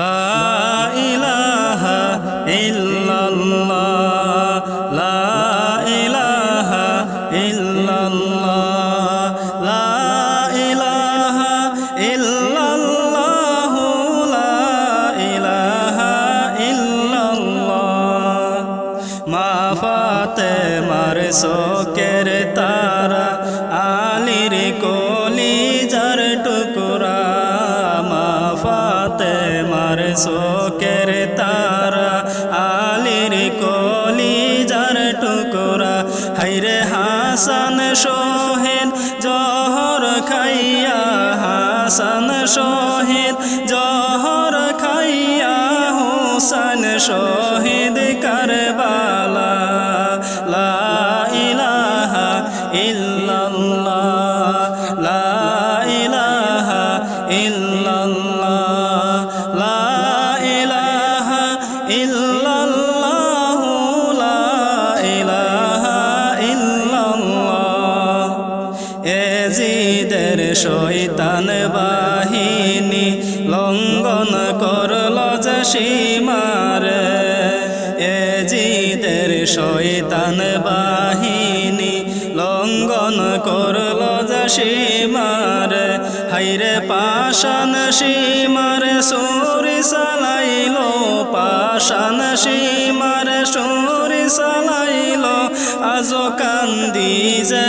লা ইলাহা ইল্লাল্লাহ, লা ইলাহা ইল্লাল্লাহ, লা ইলাহা ইল্লাল্লাহ, লা ইলাহা ইল্লাল্লাহ। মা ফাতেমার শোকের শোকের তারা, আলির কলি যার টুকুরা। হাইরে হাসান সোহেন জহর খাইয়া হাসান সোহেন জহর খাইয়া হুসান শহীদ শৈতান বাহিনী লঙ্ঘন করল যে সীমার। হাইরে পাশান সীমার, সুরি সালাইল পাশান সীমার, সুরি সালাইল আজ কান্দি যে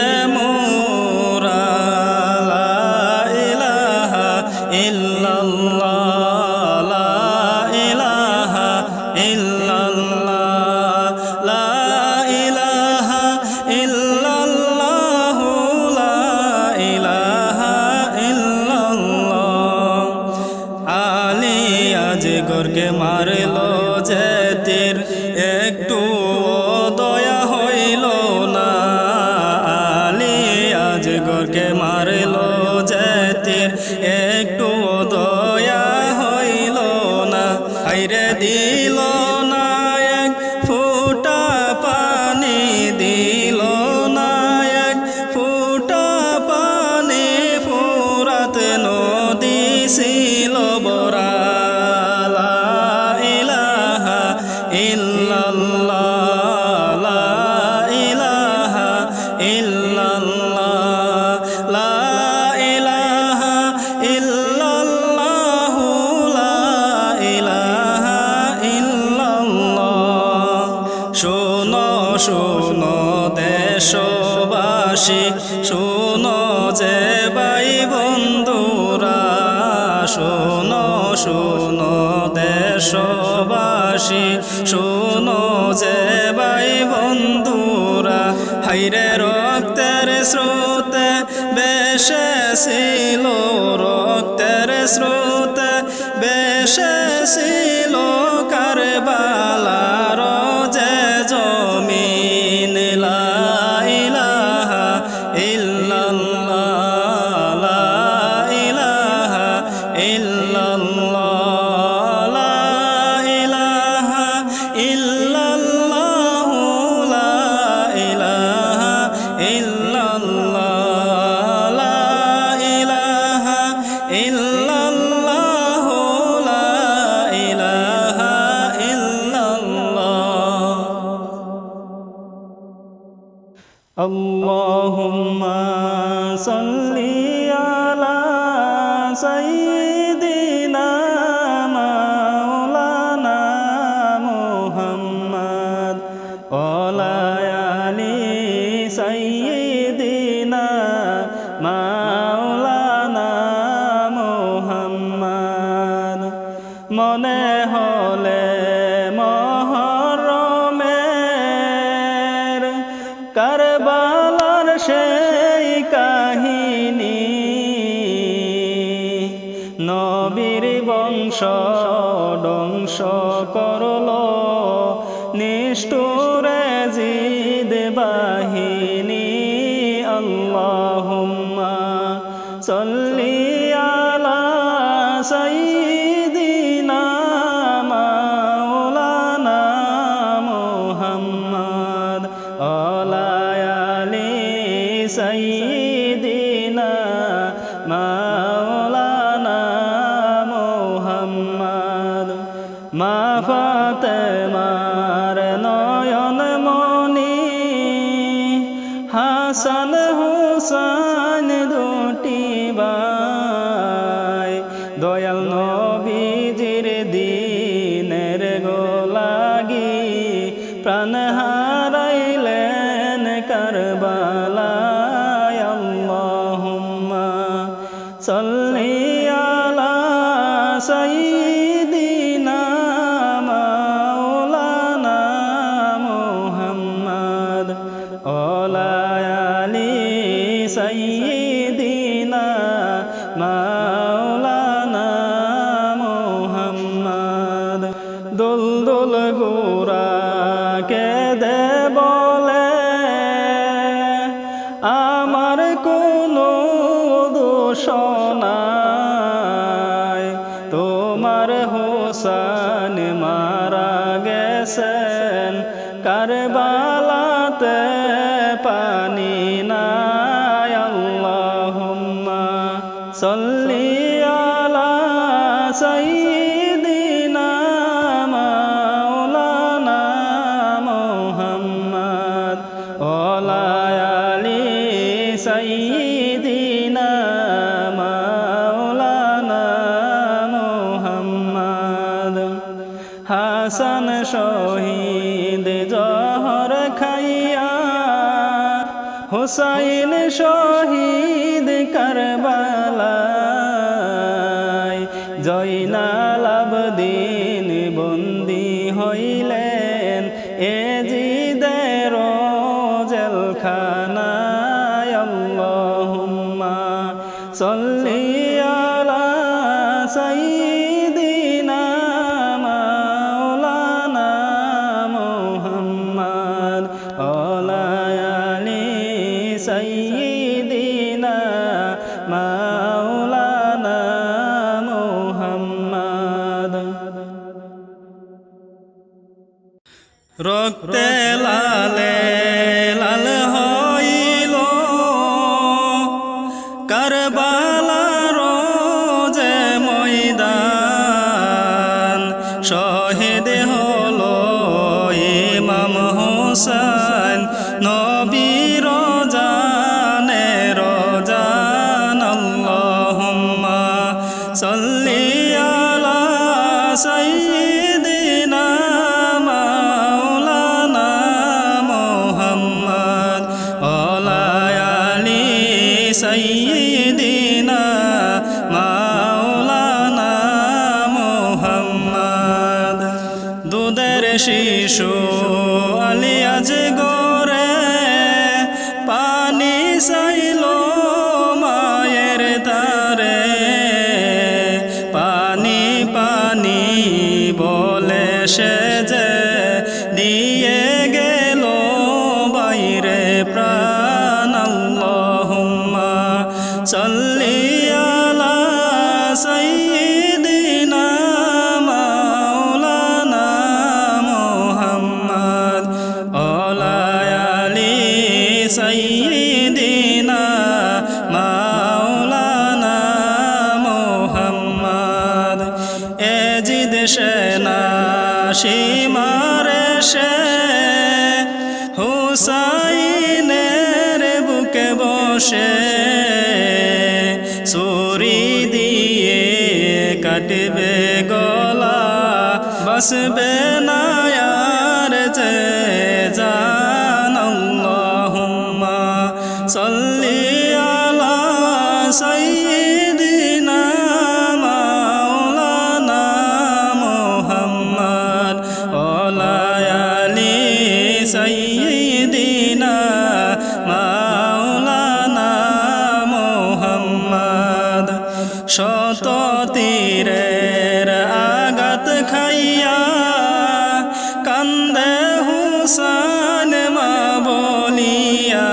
একটু দয়া হইল না আইরে দিল না, এক ফুটা পানি দিল না, এক ফুটা পানি ফুরাত নদী ছিল বরা ইলাহা ইল্লাল্লাহ। ভাই বন্ধুরা, শোনো শোনো দেশবাসী, শোনো যে ভাই বন্ধুরা, হাইরে রক্তের স্রোতে বেশে ছিল রক্তের স্রোতে বেশে ছিল বংশ ধ্বংস করল। নিষ্ঠুরে হাসান হুসান দুটি ভাই। দয়াল নবীজির দিনের গোলাগি প্রাণ হারাইলেন কারবালায়। আল্লাহুম্মা সাল্লি আলা সাইয়্যিদিনা নাই তোমার হোসান মারা গেছেন হুসাইন শহীদ কারবালায় রক্তে লালে লাল শিশু আলিয়াজ গরে পানি চাইল মায়ের তারে পানি পানি বলে সে যে দিয়ে গেল বাইরে প্রাণ। আল্লাহুম্মা সাল্লি আলা সীমারে সে। হুসাইনের বুকে বসে সুরি দিয়ে কাটবে গলা বসবে না যে জান আল্লাহুম্মা। সাল্লি আলা সাইয়্যিদিনা খাইয়া কান্দে হুসান মা বলিয়া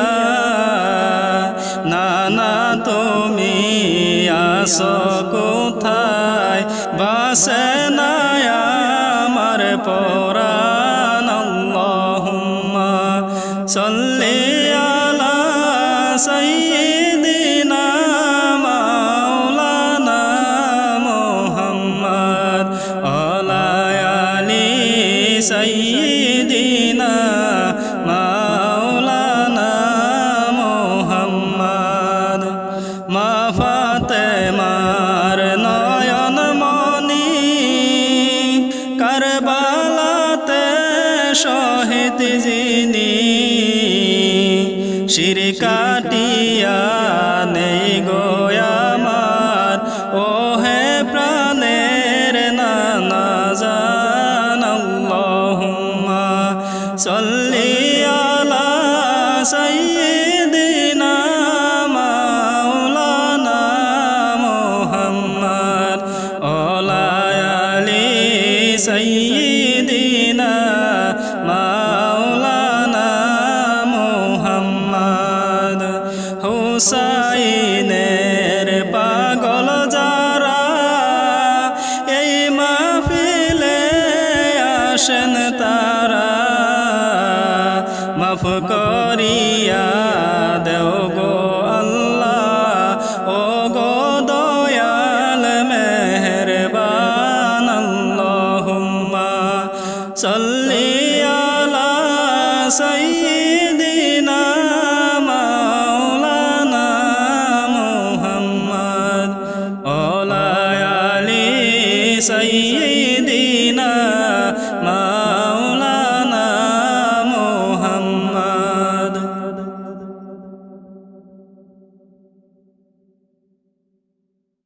নানা তুমি আস কোথায়? বাসে শহীদ যিনি শির কাটিয়া নেই গোয়ামার माफ कर